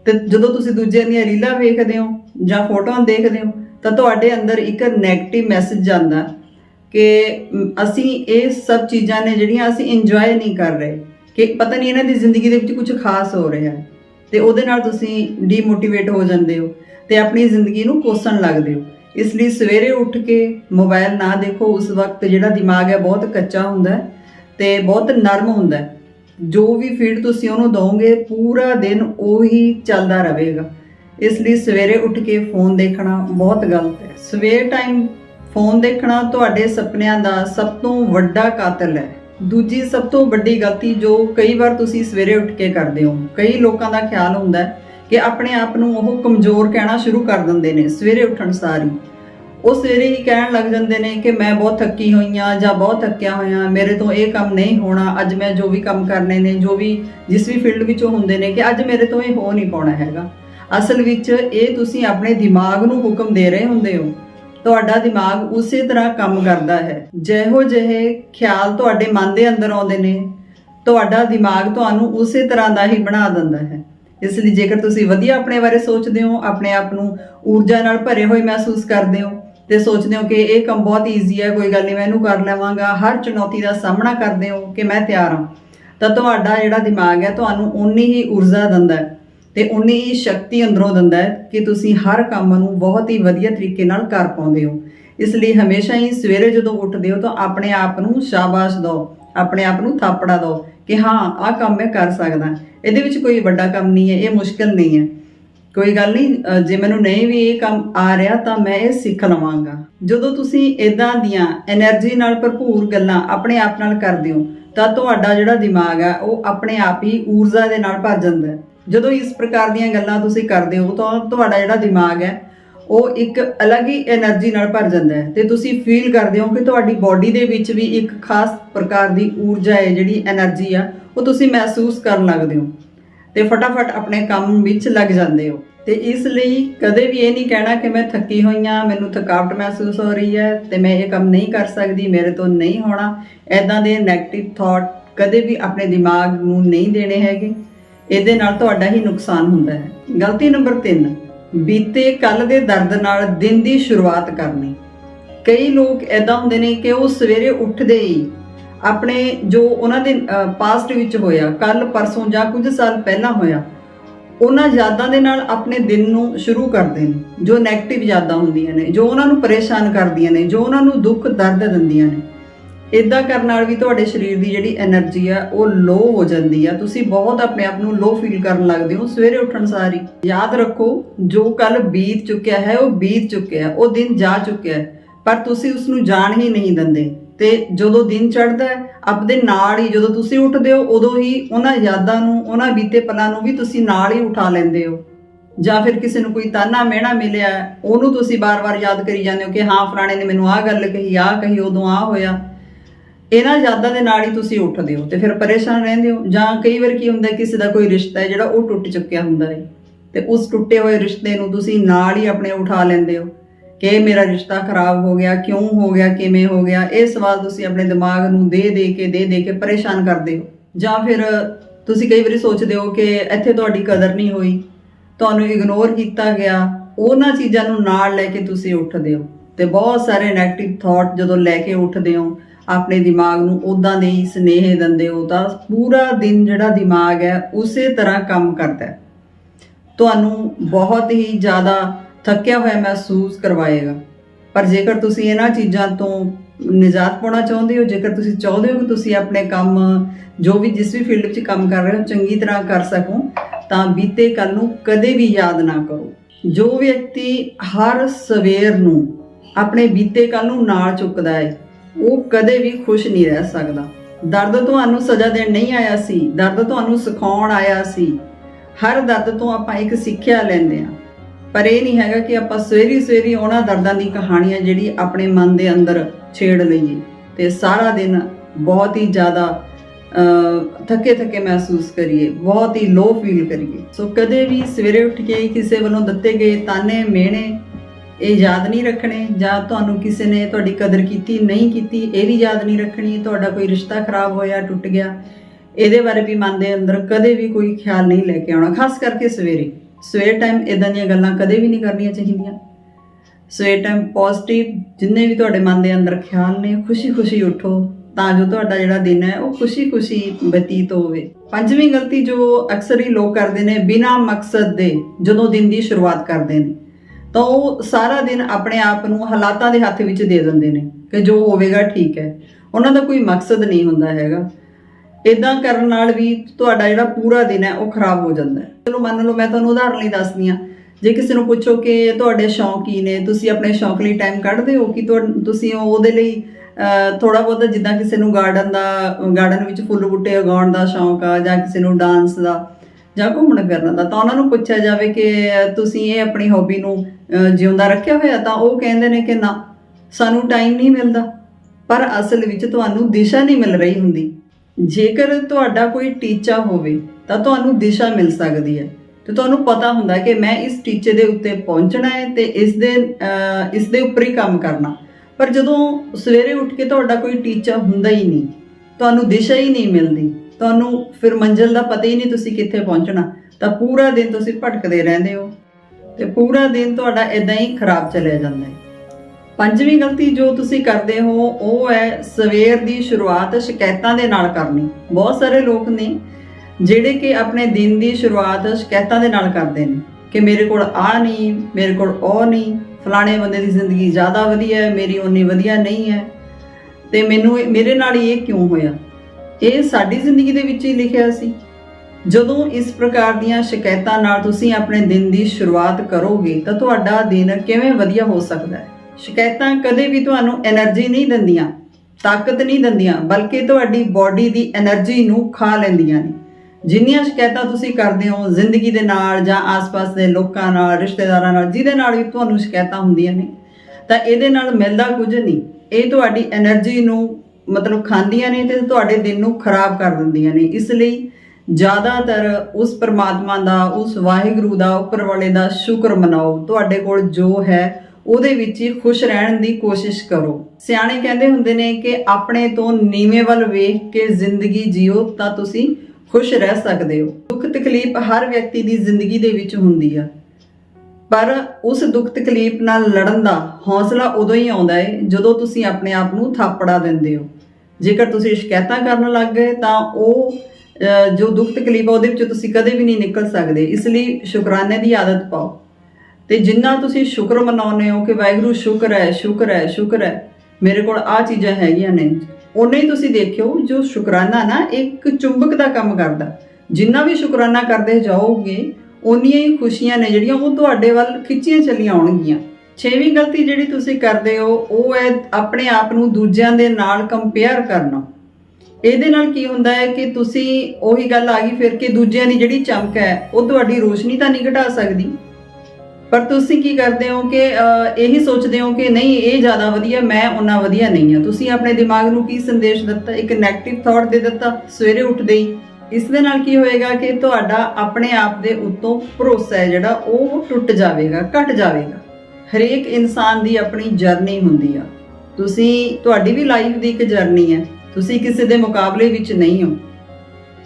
[SPEAKER 1] ਤੇ ਜਦੋਂ ਤੁਸੀਂ ਦੂਜਿਆਂ ਦੀਆਂ ਰੀਲਾਂ ਵੇਖਦੇ ਹੋ ਜਾਂ ਫੋਟੋਆਂ ਦੇਖਦੇ ਹੋ, ਤਾਂ ਤੁਹਾਡੇ ਅੰਦਰ ਇੱਕ 네ਗੇਟਿਵ ਮੈਸੇਜ ਜਾਂਦਾ। ਕਿ ਅਸੀਂ ਇਹ ਸਭ ਚੀਜ਼ਾਂ ਨੇ ਜਿਹੜੀਆਂ ਅਸੀਂ ਇੰਜੋਏ ਨਹੀਂ ਕਰ ਰਹੇ। ਕਿ ਪਤਾ ਨਹੀਂ ਇਹਨਾਂ ਦੀ ਜ਼ਿੰਦਗੀ ਦੇ ਵਿੱਚ ਕੁਝ ਖਾਸ ਹੋ ਰਿਹਾ। ਹੈ ਤੇ ਉਹਦੇ ਨਾਲ ਤੁਸੀਂ ਡੀਮੋਟੀਵੇਟ ਹੋ ਜਾਂਦੇ ਹੋ ਤੇ ਆਪਣੀ ਜ਼ਿੰਦਗੀ ਨੂੰ ਕੋਸਣ ਲੱਗਦੇ ਹੋ। ਇਸ ਲਈ ਸਵੇਰੇ ਉੱਠ ਕੇ ਮੋਬਾਈਲ ਨਾ ਦੇਖੋ, ਉਸ ਵਕਤ ਜਿਹੜਾ ਦਿਮਾਗ ਹੈ ਬਹੁਤ ਕੱਚਾ ਹੁੰਦਾ ਹੈ ਤੇ ਬਹੁਤ ਨਰਮ ਹੁੰਦਾ ਹੈ। ਜੋ ਵੀ ਫੀਡ ਤੁਸੀਂ ਉਹਨੂੰ ਦੋਗੇ ਪੂਰਾ ਦਿਨ ਉਹੀ ਚੱਲਦਾ ਰਹੇਗਾ। ਇਸ ਲਈ ਸਵੇਰੇ ਉੱਠ ਕੇ ਫੋਨ ਦੇਖਣਾ ਬਹੁਤ ਗਲਤ ਹੈ। ਸਵੇਰ ਟਾਈਮ ਫੋਨ ਦੇਖਣਾ ਤੁਹਾਡੇ ਸੁਪਨਿਆਂ ਦਾ ਸਭ ਤੋਂ ਵੱਡਾ ਕਾਤਲ ਹੈ। ਦੂਜੀ ਸਭ ਤੋਂ ਵੱਡੀ ਗਲਤੀ ਜੋ ਕਈ ਵਾਰ ਤੁਸੀਂ ਸਵੇਰੇ ਉੱਠ ਕੇ ਕਰਦੇ ਹੋ। ਕਈ ਲੋਕਾਂ ਦਾ ਖਿਆਲ ਹੁੰਦਾ ਕਿ ਆਪਣੇ ਆਪ ਨੂੰ ਉਹ ਕਮਜ਼ੋਰ ਕਹਿਣਾ ਸ਼ੁਰੂ ਕਰ ਦਿੰਦੇ ਨੇ, ਸਵੇਰੇ ਉੱਠਣ ਸਾਰ ਹੀ। ਉਹ ਸਵੇਰੇ ਹੀ ਕਹਿਣ ਲੱਗ ਜਾਂਦੇ ਨੇ ਕਿ ਮੈਂ ਬਹੁਤ ਥੱਕੀ ਹੋਈ ਹਾਂ ਜਾਂ ਬਹੁਤ ਥੱਕਿਆ ਹੋਇਆ, ਮੇਰੇ ਤੋਂ ਇਹ ਕੰਮ ਨਹੀਂ ਹੋਣਾ, ਅੱਜ ਮੈਂ ਜੋ ਵੀ ਕੰਮ ਕਰਨੇ ਨੇ, ਜੋ ਵੀ ਜਿਸ ਵੀ ਫੀਲਡ ਵਿੱਚ ਉਹ ਹੁੰਦੇ ਨੇ ਕਿ ਅੱਜ ਮੇਰੇ ਤੋਂ ਇਹ ਹੋ ਨਹੀਂ ਪਾਉਣਾ ਹੈਗਾ। ਅਸਲ ਵਿੱਚ ਇਹ ਤੁਸੀਂ ਆਪਣੇ ਦਿਮਾਗ ਨੂੰ ਹੁਕਮ ਦੇ ਰਹੇ ਹੁੰਦੇ ਹੋ। ਤੁਹਾਡਾ ਦਿਮਾਗ ਉਸੇ ਤਰ੍ਹਾਂ ਕੰਮ ਕਰਦਾ ਹੈ। ਜਿਹੋ ਜਿਹੇ ਖਿਆਲ ਤੁਹਾਡੇ ਮਨ ਦੇ ਅੰਦਰ ਆਉਂਦੇ ਨੇ, ਤੁਹਾਡਾ ਦਿਮਾਗ ਤੁਹਾਨੂੰ ਉਸੇ ਤਰ੍ਹਾਂ ਦਾ ਹੀ ਬਣਾ ਦਿੰਦਾ ਹੈ। ਇਸ ਲਈ ਜੇਕਰ ਤੁਸੀਂ ਵਧੀਆ ਆਪਣੇ ਬਾਰੇ ਸੋਚਦੇ ਹੋ, ਆਪਣੇ ਆਪ ਨੂੰ ਊਰਜਾ ਨਾਲ ਭਰੇ ਹੋਏ ਮਹਿਸੂਸ ਕਰਦੇ ਹੋ ਤੇ ਸੋਚਦੇ ਹੋ ਕਿ ਇਹ ਕੰਮ ਬਹੁਤ ਈਜ਼ੀ ਹੈ, ਕੋਈ ਗੱਲ ਨਹੀਂ, ਮੈਂ ਇਹਨੂੰ ਕਰ ਲਵਾਂਗਾ, ਹਰ ਚੁਣੌਤੀ ਦਾ ਸਾਹਮਣਾ ਕਰਦੇ ਹੋ ਕਿ ਮੈਂ ਤਿਆਰ ਹਾਂ, ਤਾਂ ਤੁਹਾਡਾ ਜਿਹੜਾ ਦਿਮਾਗ ਹੈ, ਤੁਹਾਨੂੰ ਓਨੀ ਹੀ ਊਰਜਾ ਦਿੰਦਾ ਹੈ। ਤੇ ਉਨੀ ਹੀ ਸ਼ਕਤੀ ਅੰਦਰੋਂ ਦਿੰਦਾ ਹੈ ਕਿ ਤੁਸੀਂ ਹਰ ਕੰਮ ਨੂੰ ਬਹੁਤ ਹੀ ਵਧੀਆ ਤਰੀਕੇ ਨਾਲ ਕਰ ਪਾਉਂਦੇ ਹੋ। ਇਸ ਲਈ ਹਮੇਸ਼ਾ ਹੀ ਸਵੇਰੇ ਜਦੋਂ ਉੱਠਦੇ ਹੋ ਤਾਂ ਆਪਣੇ ਆਪ ਨੂੰ ਸ਼ਾਬਾਸ਼ ਦਿਓ, ਆਪਣੇ ਆਪ ਨੂੰ ਥਾਪੜਾ ਦਿਓ ਕਿ ਹਾਂ, ਆਹ ਕੰਮ ਮੈਂ ਕਰ ਸਕਦਾ। ਇਹਦੇ ਵਿੱਚ ਕੋਈ ਵੱਡਾ ਕੰਮ ਨਹੀਂ ਹੈ, ਇਹ ਮੁਸ਼ਕਲ ਨਹੀਂ ਹੈ। ਕੋਈ ਗੱਲ ਨਹੀਂ ਜੇ ਮੈਨੂੰ ਨਹੀਂ ਵੀ ਇਹ ਕੰਮ ਆ ਰਿਹਾ ਤਾਂ ਮੈਂ ਇਹ ਸਿੱਖ ਲਵਾਂਗਾ। ਜਦੋਂ ਤੁਸੀਂ ਇਦਾਂ ਦੀਆਂ એનર્ਜੀ ਨਾਲ ਭਰਪੂਰ ਗੱਲਾਂ ਆਪਣੇ ਆਪ ਨਾਲ ਕਰਦੇ ਹੋ, ਤਾਂ ਤੁਹਾਡਾ ਜਿਹੜਾ ਦਿਮਾਗ ਹੈ, ਉਹ ਆਪਣੇ ਆਪ ਹੀ ਊਰਜਾ ਦੇ ਨਾਲ ਭਰ ਜਾਂਦਾ ਹੈ। ਜਦੋਂ ਇਸ ਪ੍ਰਕਾਰ ਦੀਆਂ ਗੱਲਾਂ ਤੁਸੀਂ ਕਰਦੇ ਹੋ ਤਾਂ ਤੁਹਾਡਾ ਜਿਹੜਾ ਦਿਮਾਗ ਹੈ, ਉਹ ਇੱਕ ਅਲੱਗ ਹੀ એનર્ਜੀ ਨਾਲ ਭਰ ਜਾਂਦਾ ਹੈ। ਤੇ ਤੁਸੀਂ ਫੀਲ ਕਰਦੇ ਹੋ ਕਿ ਤੁਹਾਡੀ ਬਾਡੀ ਦੇ ਵਿੱਚ ਵੀ ਇੱਕ ਖਾਸ ਪ੍ਰਕਾਰ ਦੀ ਊਰਜਾ ਹੈ, ਜਿਹੜੀ એનર્ਜੀ ਆ, ਉਹ ਤੁਸੀਂ ਮਹਿਸੂਸ ਕਰਨ ਲੱਗਦੇ ਹੋ। ਤੇ ਫਟਾਫਟ ਆਪਣੇ ਕੰਮ ਵਿੱਚ ਲੱਗ ਜਾਂਦੇ ਹੋ। ਤੇ ਇਸ ਲਈ ਕਦੇ ਵੀ ਇਹ ਨਹੀਂ ਕਹਿਣਾ ਕਿ ਮੈਂ ਥੱਕੀ ਹੋਈ ਆ ਮੈਨੂੰ ਥਕਾਵਟ ਮਹਿਸੂਸ ਹੋ ਰਹੀ ਹੈ ਤੇ ਮੈਂ ਇਹ ਕੰਮ ਨਹੀਂ ਕਰ ਸਕਦੀ, ਮੇਰੇ ਤੋਂ ਨਹੀਂ ਹੋਣਾ। ਐਦਾਂ ਦੇ ਨੈਗੇਟਿਵ ਥਾਟ ਕਦੇ ਵੀ ਆਪਣੇ ਦਿਮਾਗ ਨੂੰ ਨਹੀਂ ਦੇਣੇ ਹੈਗੇ। ਇਹਦੇ ਨਾਲ ਤੁਹਾਡਾ ਹੀ ਨੁਕਸਾਨ ਹੁੰਦਾ ਹੈ। ਗਲਤੀ ਨੰਬਰ 3 ਬੀਤੇ ਕੱਲ ਦੇ ਦਰਦ ਨਾਲ ਦਿਨ ਦੀ ਸ਼ੁਰੂਆਤ ਕਰਨੀ। ਕਈ ਲੋਕ ਐਦਾਂ ਹੁੰਦੇ ਨੇ ਕਿ ਉਹ ਸਵੇਰੇ ਉੱਠਦੇ ਹੀ ਆਪਣੇ ਜੋ ਉਹਨਾਂ ਦੇ ਪਾਸਟ ਵਿੱਚ ਹੋਇਆ ਕੱਲ ਪਰਸੋਂ ਜਾਂ ਕੁਝ ਸਾਲ ਪਹਿਲਾਂ ਹੋਇਆ, ਉਹਨਾਂ ਯਾਦਾਂ ਦੇ ਨਾਲ ਆਪਣੇ ਦਿਨ ਨੂੰ ਸ਼ੁਰੂ ਕਰਦੇ ਨੇ, ਜੋ 네ਗੇਟਿਵ ਯਾਦਾਂ ਹੁੰਦੀਆਂ ਨੇ, ਜੋ ਉਹਨਾਂ ਨੂੰ ਪਰੇਸ਼ਾਨ ਕਰਦੀਆਂ ਨੇ, ਜੋ ਉਹਨਾਂ ਨੂੰ ਦੁੱਖ ਦਰਦ ਦਿੰਦੀਆਂ ਨੇ। ਇਦਾਂ ਕਰਨ ਨਾਲ ਵੀ ਤੁਹਾਡੇ ਸਰੀਰ ਦੀ ਜਿਹੜੀ એનર્ਜੀ ਆ, ਉਹ ਲੋ ਹੋ ਜਾਂਦੀ ਆ। ਤੁਸੀਂ ਬਹੁਤ ਆਪਣੇ ਆਪ ਨੂੰ ਲੋ ਫੀਲ ਕਰਨ ਲੱਗਦੇ ਹੋ ਸਵੇਰੇ ਉੱਠਣ ਸਾਰ ਹੀ। ਯਾਦ ਰੱਖੋ, ਜੋ ਕੱਲ ਬੀਤ ਚੁੱਕਿਆ ਹੈ, ਉਹ ਬੀਤ ਚੁੱਕਿਆ ਹੈ, ਉਹ ਦਿਨ ਜਾ ਚੁੱਕਿਆ ਹੈ। ਪਰ ਤੁਸੀਂ ਉਸ ਨੂੰ ਜਾਣ ਹੀ ਨਹੀਂ ਦਿੰਦੇ। ਤੇ ਜਦੋਂ ਦਿਨ ਚੜਦਾ ਆਪਦੇ ਨਾਲ ਹੀ ਜਦੋਂ ਤੁਸੀਂ ਉੱਠਦੇ ਹੋ, ਉਦੋਂ ਹੀ ਉਹਨਾਂ ਯਾਦਾਂ ਨੂੰ, ਉਹਨਾਂ ਬੀਤੇ ਪਲਾਂ ਨੂੰ ਵੀ ਤੁਸੀਂ ਨਾਲ ਹੀ ਉਠਾ ਲੈਂਦੇ ਹੋ। ਜਾਂ ਫਿਰ ਕਿਸੇ ਨੂੰ ਕੋਈ ਤਾਨਾ ਮਹਿਣਾ ਮਿਲਿਆ, ਉਹਨੂੰ ਤੁਸੀਂ ਬਾਰ-ਬਾਰ ਯਾਦ ਕਰੀ ਜਾਂਦੇ ਹੋ ਕਿ ਹਾਂ ਫਰਾਣੇ ਨੇ ਮੈਨੂੰ ਆਹ ਗੱਲ ਕਹੀ, ਆਹ ਕਹੀ, ਉਦੋਂ ਆਹ ਹੋਇਆ। ਇਹਨਾਂ ਯਾਦਾਂ ਦੇ ਨਾਲ ਹੀ ਤੁਸੀਂ ਉੱਠਦੇ ਹੋ ਤੇ ਫਿਰ ਪਰੇਸ਼ਾਨ ਰਹਿੰਦੇ ਹੋ। ਜਾਂ ਕਈ ਵਾਰ ਕੀ ਹੁੰਦਾ ਕਿਸੇ ਦਾ ਕੋਈ ਰਿਸ਼ਤਾ ਹੈ ਜਿਹੜਾ ਉਹ ਟੁੱਟ ਚੁੱਕਿਆ ਹੁੰਦਾ ਹੈ ਤੇ ਉਸ ਟੁੱਟੇ ਹੋਏ ਰਿਸ਼ਤੇ ਨੂੰ ਤੁਸੀਂ ਨਾਲ ਹੀ ਆਪਣੇ ਉਠਾ ਲੈਂਦੇ ਹੋ ਕਿ ਮੇਰਾ ਰਿਸ਼ਤਾ ਖਰਾਬ ਹੋ ਗਿਆ, ਕਿਉਂ ਹੋ ਗਿਆ, ਕਿਵੇਂ ਹੋ ਗਿਆ। ਇਹ ਸਵਾਲ ਤੁਸੀਂ ਆਪਣੇ ਦਿਮਾਗ ਨੂੰ ਦੇ ਦੇ ਕੇ, ਦੇ ਦੇ ਕੇ ਪਰੇਸ਼ਾਨ ਕਰਦੇ ਹੋ। ਜਾਂ ਫਿਰ ਤੁਸੀਂ ਕਈ ਵਾਰੀ ਸੋਚਦੇ ਹੋ ਕਿ ਇੱਥੇ ਤੁਹਾਡੀ ਕਦਰ ਨਹੀਂ ਹੋਈ, ਤੁਹਾਨੂੰ ਇਗਨੋਰ ਕੀਤਾ ਗਿਆ, ਉਹਨਾਂ ਚੀਜ਼ਾਂ ਨੂੰ ਨਾਲ ਲੈ ਕੇ ਤੁਸੀਂ ਉੱਠਦੇ ਹੋ ਤੇ ਬਹੁਤ ਸਾਰੇ 네ਗੇਟਿਵ ਥਾਟ ਜਦੋਂ ਲੈ ਕੇ ਉੱਠਦੇ ਹੋ ਆਪਣੇ ਦਿਮਾਗ ਨੂੰ ਉਦਾਂ ਦੇ ਹੀ ਸਨੇਹ ਦਿੰਦੇ ਹੋ ਤਾਂ ਪੂਰਾ ਦਿਨ ਜਿਹੜਾ ਦਿਮਾਗ ਹੈ ਉਸੇ ਤਰ੍ਹਾਂ ਕੰਮ ਕਰਦਾ ਹੈ। ਤੁਹਾਨੂੰ ਬਹੁਤ ਹੀ ਜ਼ਿਆਦਾ ਥੱਕਿਆ ਹੋਇਆ ਮਹਿਸੂਸ ਕਰਵਾਏਗਾ। ਪਰ ਜੇਕਰ ਤੁਸੀਂ ਇਹਨਾਂ ਚੀਜ਼ਾਂ ਤੋਂ ਨਿਜਾਤ ਪਾਉਣਾ ਚਾਹੁੰਦੇ ਹੋ, ਜੇਕਰ ਤੁਸੀਂ ਚਾਹੁੰਦੇ ਹੋ ਕਿ ਤੁਸੀਂ ਆਪਣੇ ਕੰਮ, ਜੋ ਵੀ ਜਿਸ ਵੀ ਫੀਲਡ 'ਚ ਕੰਮ ਕਰ ਰਹੇ ਹੋ, ਚੰਗੀ ਤਰ੍ਹਾਂ ਕਰ ਸਕੋ, ਤਾਂ ਬੀਤੇ ਕੱਲ ਨੂੰ ਕਦੇ ਵੀ ਯਾਦ ਨਾ ਕਰੋ। ਜੋ ਵਿਅਕਤੀ ਹਰ ਸਵੇਰ ਨੂੰ ਆਪਣੇ ਬੀਤੇ ਕੱਲ ਨੂੰ ਨਾਲ ਚੁੱਕਦਾ ਹੈ ਉਹ ਕਦੇ ਵੀ ਖੁਸ਼ ਨਹੀਂ ਰਹਿ ਸਕਦਾ। ਦਰਦ ਤੁਹਾਨੂੰ ਸਜ਼ਾ ਦੇਣ ਨਹੀਂ ਆਇਆ ਸੀ। ਦਰਦ ਤੁਹਾਨੂੰ ਸਿਖਾਉਣ ਆਇਆ ਸੀ। ਹਰ ਦਰਦ ਤੋਂ ਆਪਾਂ ਇੱਕ ਸਿੱਖਿਆ ਲੈਂਦੇ ਹਾਂ। ਪਰ ਇਹ ਨਹੀਂ ਹੈਗਾ ਕਿ ਆਪਾਂ ਸਵੇਰੀ ਸਵੇਰੀ ਉਹਨਾਂ ਦਰਦਾਂ ਦੀ ਕਹਾਣੀਆਂ ਜਿਹੜੀ ਆਪਣੇ ਮਨ ਦੇ ਅੰਦਰ ਛੇੜ ਲਈਏ ਤੇ ਸਾਰਾ ਦਿਨ ਬਹੁਤ ਹੀ ਜ਼ਿਆਦਾ ਥੱਕੇ ਥੱਕੇ ਮਹਿਸੂਸ ਕਰੀਏ, ਬਹੁਤ ਹੀ ਲੋ ਫੀਲ ਕਰੀਏ। ਸੋ ਕਦੇ ਵੀ ਸਵੇਰੇ ਉੱਠ ਕੇ ਕਿਸੇ ਵੱਲੋਂ ਦਿੱਤੇ ਗਏ ਤਾਨੇ, ਮਿਹਣੇ ਇਹ ਯਾਦ ਨਹੀਂ ਰੱਖਣੇ, ਜਾਂ ਤੁਹਾਨੂੰ ਕਿਸੇ ਨੇ ਤੁਹਾਡੀ ਕਦਰ ਕੀਤੀ, ਨਹੀਂ ਕੀਤੀ, ਇਹ ਵੀ ਯਾਦ ਨਹੀਂ ਰੱਖਣੀ, ਤੁਹਾਡਾ ਕੋਈ ਰਿਸ਼ਤਾ ਖਰਾਬ ਹੋਇਆ, ਟੁੱਟ ਗਿਆ, ਇਹਦੇ ਬਾਰੇ ਵੀ ਮਨ ਦੇ ਅੰਦਰ ਕਦੇ ਵੀ ਕੋਈ ਖਿਆਲ ਨਹੀਂ ਲੈ ਕੇ ਆਉਣਾ, ਖਾਸ ਕਰਕੇ ਸਵੇਰੇ। ਸਵੇਰ ਟਾਈਮ ਇਦਾਂ ਦੀਆਂ ਗੱਲਾਂ ਕਦੇ ਵੀ ਨਹੀਂ ਕਰਨੀਆਂ ਚਾਹੀਦੀਆਂ। ਸਵੇਰ ਟਾਈਮ ਪੋਜ਼ਿਟਿਵ ਜਿੰਨੇ ਵੀ ਤੁਹਾਡੇ ਮਨ ਦੇ ਅੰਦਰ ਖਿਆਲ ਨੇ, ਖੁਸ਼ੀ-ਖੁਸ਼ੀ ਉੱਠੋ, ਤਾਂ ਜੋ ਤੁਹਾਡਾ ਜਿਹੜਾ ਦਿਨ ਹੈ, ਉਹ ਖੁਸ਼ੀ-ਖੁਸ਼ੀ ਬਤੀਤ ਹੋਵੇ। ਪੰਜਵੀਂ ਗਲਤੀ ਜੋ ਅਕਸਰ ਹੀ ਲੋਕ ਕਰਦੇ ਨੇ, ਬਿਨਾਂ ਮਕਸਦ ਦੇ, ਜਦੋਂ ਦਿਨ ਦੀ ਸ਼ੁਰੂਆਤ ਕਰਦੇ ਨੇ। ਤਾਂ ਉਹ ਸਾਰਾ ਦਿਨ ਆਪਣੇ ਆਪ ਨੂੰ ਹਾਲਾਤਾਂ ਦੇ ਹੱਥ ਵਿੱਚ ਦੇ ਦਿੰਦੇ ਨੇ ਕਿ ਜੋ ਹੋਵੇਗਾ ਠੀਕ ਹੈ। ਉਹਨਾਂ ਦਾ ਕੋਈ ਮਕਸਦ ਨਹੀਂ ਹੁੰਦਾ ਹੈਗਾ। ਇਦਾਂ ਕਰਨ ਨਾਲ ਵੀ ਤੁਹਾਡਾ ਜਿਹੜਾ ਪੂਰਾ ਦਿਨ ਹੈ, ਉਹ ਖਰਾਬ ਹੋ ਜਾਂਦਾ ਹੈ। ਚਲੋ, ਮੰਨ ਲਓ, ਮੈਂ ਤੁਹਾਨੂੰ ਉਦਾਹਰਨ ਲਈ ਦੱਸਦੀ ਹਾਂ। ਜੇ ਕਿਸੇ ਨੂੰ ਪੁੱਛੋ ਕਿ ਤੁਹਾਡੇ ਸ਼ੌਂਕ ਕੀ ਨੇ, ਤੁਸੀਂ ਆਪਣੇ ਸ਼ੌਂਕ ਲਈ ਟਾਈਮ ਕੱਢਦੇ ਹੋ ਕਿ ਤੁਸੀਂ ਉਹਦੇ ਲਈ ਥੋੜਾ ਬਹੁਤਾ ਜਿੱਦਾਂ ਕਿਸੇ ਨੂੰ ਗਾਰਡਨ ਦਾ ਗਾਰਡਨ ਵਿੱਚ ਫੁੱਲ ਬੂਟੇ ਉਗਾਉਣ ਦਾ ਸ਼ੌਂਕ ਆ ਜਾਂ ਕਿਸੇ ਨੂੰ ਡਾਂਸ ਦਾ ਜਾਂ ਘੁੰਮਣ ਫਿਰਨ ਦਾ, ਤਾਂ ਉਹਨਾਂ ਨੂੰ ਪੁੱਛਿਆ ਜਾਵੇ ਕਿ ਤੁਸੀਂ ਇਹ ਆਪਣੀ ਹੌਬੀ ਨੂੰ ਜਿਉਂਦਾ ਰੱਖਿਆ ਹੋਇਆ, ਤਾਂ ਉਹ ਕਹਿੰਦੇ ਨੇ ਕਿ ਨਾ, ਸਾਨੂੰ ਟਾਈਮ ਨਹੀਂ ਮਿਲਦਾ। ਪਰ ਅਸਲ ਵਿੱਚ ਤੁਹਾਨੂੰ ਦਿਸ਼ਾ ਨਹੀਂ ਮਿਲ ਰਹੀ ਹੁੰਦੀ। ਜੇਕਰ ਤੁਹਾਡਾ ਕੋਈ ਟੀਚਾ ਹੋਵੇ, ਤਾਂ ਤੁਹਾਨੂੰ ਦਿਸ਼ਾ ਮਿਲ ਸਕਦੀ ਹੈ। ਤੇ ਤੁਹਾਨੂੰ ਪਤਾ ਹੁੰਦਾ ਕਿ ਮੈਂ ਇਸ ਟੀਚੇ ਦੇ ਉੱਤੇ ਪਹੁੰਚਣਾ ਹੈ ਤੇ ਇਸ ਦੇ ਇਸ ਦੇ ਉੱਪਰ ਹੀ ਕੰਮ ਕਰਨਾ। ਪਰ ਜਦੋਂ ਸਵੇਰੇ ਉੱਠ ਕੇ ਤੁਹਾਡਾ ਕੋਈ ਟੀਚਾ ਹੁੰਦਾ ਹੀ ਨਹੀਂ, ਤੁਹਾਨੂੰ ਦਿਸ਼ਾ ਹੀ ਨਹੀਂ ਮਿਲਦੀ। ਤੁਹਾਨੂੰ ਫਿਰ ਮੰਜ਼ਿਲ ਦਾ ਪਤਾ ਹੀ ਨਹੀਂ ਤੁਸੀਂ ਕਿੱਥੇ ਪਹੁੰਚਣਾ। ਤਾਂ ਪੂਰਾ ਦਿਨ ਤੁਸੀਂ ਭਟਕਦੇ ਰਹਿੰਦੇ ਹੋ। ਤੇ ਪੂਰਾ ਦਿਨ ਤੁਹਾਡਾ ਇਦਾਂ ਹੀ ਖਰਾਬ ਚਲਿਆ ਜਾਂਦਾ ਹੈ। ਪੰਜਵੀਂ ਗਲਤੀ ਜੋ ਤੁਸੀਂ ਕਰਦੇ ਹੋ, ਉਹ ਹੈ ਸਵੇਰ ਦੀ ਸ਼ੁਰੂਆਤ ਸ਼ਿਕਾਇਤਾਂ ਦੇ ਨਾਲ ਕਰਨੀ। ਬਹੁਤ ਸਾਰੇ ਲੋਕ ਨੇ ਜਿਹੜੇ ਕਿ ਆਪਣੇ ਦਿਨ ਦੀ ਸ਼ੁਰੂਆਤ ਸ਼ਿਕਾਇਤਾਂ ਦੇ ਨਾਲ ਕਰਦੇ ਨੇ ਕਿ ਮੇਰੇ ਕੋਲ ਆ ਨਹੀਂ, ਮੇਰੇ ਕੋਲ ਉਹ ਨਹੀਂ, ਫਲਾਣੇ ਬੰਦੇ ਦੀ ਜ਼ਿੰਦਗੀ ਜ਼ਿਆਦਾ ਵਧੀਆ ਹੈ, ਮੇਰੀ ਉਨੀ ਵਧੀਆ ਨਹੀਂ ਹੈ। ਤੇ ਮੈਨੂੰ ਮੇਰੇ ਨਾਲ ਇਹ ਕਿਉਂ ਹੋਇਆ? ਇਹ ਸਾਡੀ ਜ਼ਿੰਦਗੀ ਦੇ ਵਿੱਚ ਹੀ ਲਿਖਿਆ ਸੀ। ਜਦੋਂ ਇਸ ਪ੍ਰਕਾਰ ਦੀਆਂ ਸ਼ਿਕਾਇਤਾਂ ਨਾਲ ਤੁਸੀਂ ਆਪਣੇ ਦਿਨ ਦੀ ਸ਼ੁਰੂਆਤ ਕਰੋਗੇ, ਤਾਂ ਤੁਹਾਡਾ ਦਿਨ ਕਿਵੇਂ ਵਧੀਆ ਹੋ ਸਕਦਾ ਹੈ? ਸ਼ਿਕਾਇਤਾਂ ਕਦੇ ਵੀ ਤੁਹਾਨੂੰ એનર્ਜੀ ਨਹੀਂ ਦਿੰਦੀਆਂ, ਤਾਕਤ ਨਹੀਂ ਦਿੰਦੀਆਂ, ਬਲਕਿ ਤੁਹਾਡੀ ਬਾਡੀ ਦੀ એનર્ਜੀ ਨੂੰ ਖਾ ਲੈਂਦੀਆਂ ਨੇ। ਜਿੰਨੀਆਂ ਸ਼ਿਕਾਇਤਾਂ ਤੁਸੀਂ ਕਰਦੇ ਹੋ, ਜ਼ਿੰਦਗੀ ਦੇ ਨਾਲ ਜਾਂ ਆਸ-ਪਾਸ ਦੇ ਲੋਕਾਂ ਨਾਲ, ਰਿਸ਼ਤੇਦਾਰਾਂ ਨਾਲ, ਜਿਹਦੇ ਨਾਲ ਵੀ ਤੁਹਾਨੂੰ ਸ਼ਿਕਾਇਤਾਂ ਹੁੰਦੀਆਂ ਨੇ, ਤਾਂ ਇਹਦੇ ਨਾਲ ਮਿਲਦਾ ਕੁਝ ਨਹੀਂ। ਇਹ ਤੁਹਾਡੀ એનર્ਜੀ ਨੂੰ ਮਤਲਬ ਖਾਂਦੀਆਂ ਨੇ ਤੇ ਤੁਹਾਡੇ ਦਿਨ ਨੂੰ ਖਰਾਬ ਕਰ ਦਿੰਦੀਆਂ ਨੇ। ਇਸ ਲਈ ਜ਼ਿਆਦਾਤਰ ਉਸ ਪਰਮਾਤਮਾ ਦਾ, ਉਸ ਵਾਹਿਗੁਰੂ ਦਾ, ਉੱਪਰ ਵਾਲੇ ਦਾ ਸ਼ੁਕਰ ਮਨਾਓ। ਤੁਹਾਡੇ ਕੋਲ ਜੋ ਹੈ, ਉਹਦੇ ਵਿੱਚ ਹੀ ਖੁਸ਼ ਰਹਿਣ ਦੀ ਕੋਸ਼ਿਸ਼ ਕਰੋ। ਸਿਆਣੇ ਕਹਿੰਦੇ ਹੁੰਦੇ ਨੇ ਕਿ ਆਪਣੇ ਤੋਂ ਨੀਵੇਂ ਵੱਲ ਵੇਖ ਕੇ ਜ਼ਿੰਦਗੀ ਜਿਓ ਤਾਂ ਤੁਸੀਂ ਖੁਸ਼ ਰਹਿ ਸਕਦੇ ਹੋ। ਦੁੱਖ ਤਕਲੀਫ ਹਰ ਵਿਅਕਤੀ ਦੀ ਜ਼ਿੰਦਗੀ ਦੇ ਵਿੱਚ ਹੁੰਦੀ ਆ। ਪਰ ਉਸ ਦੁੱਖ ਤਕਲੀਫ ਨਾਲ ਲੜਨ ਦਾ ਹੌਸਲਾ ਉਦੋਂ ਹੀ ਆਉਂਦਾ ਹੈ ਜਦੋਂ ਤੁਸੀਂ ਆਪਣੇ ਆਪ ਨੂੰ ਥਾਪੜਾ ਦਿੰਦੇ ਹੋ। ਜੇਕਰ ਤੁਸੀਂ ਸ਼ਿਕਾਇਤਾਂ ਕਰਨ ਲੱਗ ਗਏ ਤਾਂ ਉਹ ਜੋ ਦੁੱਖ ਤਕਲੀਫ ਆ ਉਹਦੇ ਵਿੱਚੋਂ ਤੁਸੀਂ ਕਦੇ ਵੀ ਨਹੀਂ ਨਿਕਲ ਸਕਦੇ। ਇਸ ਲਈ ਸ਼ੁਕਰਾਨੇ ਦੀ ਆਦਤ ਪਾਓ। ਤੇ ਜਿੰਨਾ ਤੁਸੀਂ ਸ਼ੁਕਰ ਮਨਾਉਂਦੇ ਹੋ ਕਿ ਵਾਹਿਗੁਰੂ ਸ਼ੁਕਰ ਹੈ ਸ਼ੁਕਰ ਹੈ ਸ਼ੁਕਰ ਹੈ, ਮੇਰੇ ਕੋਲ ਆ ਚੀਜ਼ਾਂ ਹੈਗੀਆਂ ਨੇ ਉਹਨੇ ਹੀ ਤੁਸੀਂ ਦੇਖਿਓ ਜੋ ਸ਼ੁਕਰਾਨਾ ਨਾ ਇੱਕ ਚੁੰਬਕ ਦਾ ਕੰਮ ਕਰਦਾ। ਜਿੰਨਾ ਵੀ ਸ਼ੁਕਰਾਨਾ ਕਰਦੇ ਜਾਓਗੇ ਉਨੀਆਂ ਹੀ ਖੁਸ਼ੀਆਂ ਨੇ ਜਿਹੜੀਆਂ ਉਹ ਤੁਹਾਡੇ ਵੱਲ ਖਿੱਚੀਆਂ ਚੱਲੀਆਂ ਆਉਣਗੀਆਂ। ਛੇਵੀਂ ਗਲਤੀ ਜਿਹੜੀ ਤੁਸੀਂ ਕਰਦੇ ਹੋ ਉਹ ਹੈ ਆਪਣੇ ਆਪ ਨੂੰ ਦੂਜਿਆਂ ਦੇ ਨਾਲ ਕੰਪੇਅਰ ਕਰਨਾ। ਇਹਦੇ ਨਾਲ ਕੀ ਹੁੰਦਾ ਹੈ ਕਿ ਤੁਸੀਂ ਉਹੀ ਗੱਲ ਆ ਗਈ ਫਿਰ ਕਿ ਦੂਜਿਆਂ ਦੀ ਜਿਹੜੀ ਚਮਕ ਹੈ ਉਹ ਤੁਹਾਡੀ ਰੋਸ਼ਨੀ ਤਾਂ ਨਹੀਂ ਘਟਾ ਸਕਦੀ। ਪਰ ਤੁਸੀਂ ਕੀ ਕਰਦੇ ਹੋ ਕਿ ਅਹ, ਇਹੀ ਸੋਚਦੇ ਹੋ ਕਿ ਨਹੀਂ ਇਹ ਜ਼ਿਆਦਾ ਵਧੀਆ ਮੈਂ ਉਹਨਾਂ ਵਧੀਆ ਨਹੀਂ ਹਾਂ। ਤੁਸੀਂ ਆਪਣੇ ਦਿਮਾਗ ਨੂੰ ਕੀ ਸੰਦੇਸ਼ ਦਿੱਤਾ? ਇੱਕ 네ਗੇਟਿਵ ਥਾਟ ਦੇ ਦਿੱਤਾ ਸਵੇਰੇ ਉੱਠਦੇ ਹੀ। ਇਸ ਦੇ ਨਾਲ ਕੀ ਹੋਏਗਾ ਕਿ ਤੁਹਾਡਾ ਆਪਣੇ ਆਪ ਦੇ ਉੱਤੋਂ ਭਰੋਸਾ ਹੈ ਜਿਹੜਾ, ਉਹ ਟੁੱਟ ਜਾਵੇਗਾ, ਘਟ ਜਾਵੇਗਾ। ਹਰੇਕ ਇਨਸਾਨ ਦੀ ਆਪਣੀ ਜਰਨੀ ਹੁੰਦੀ ਆ। ਤੁਸੀਂ, ਤੁਹਾਡੀ ਵੀ ਲਾਈਫ ਦੀ ਇੱਕ ਜਰਨੀ ਹੈ। ਤੁਸੀਂ ਕਿਸੇ ਦੇ ਮੁਕਾਬਲੇ ਵਿੱਚ ਨਹੀਂ ਹੋ।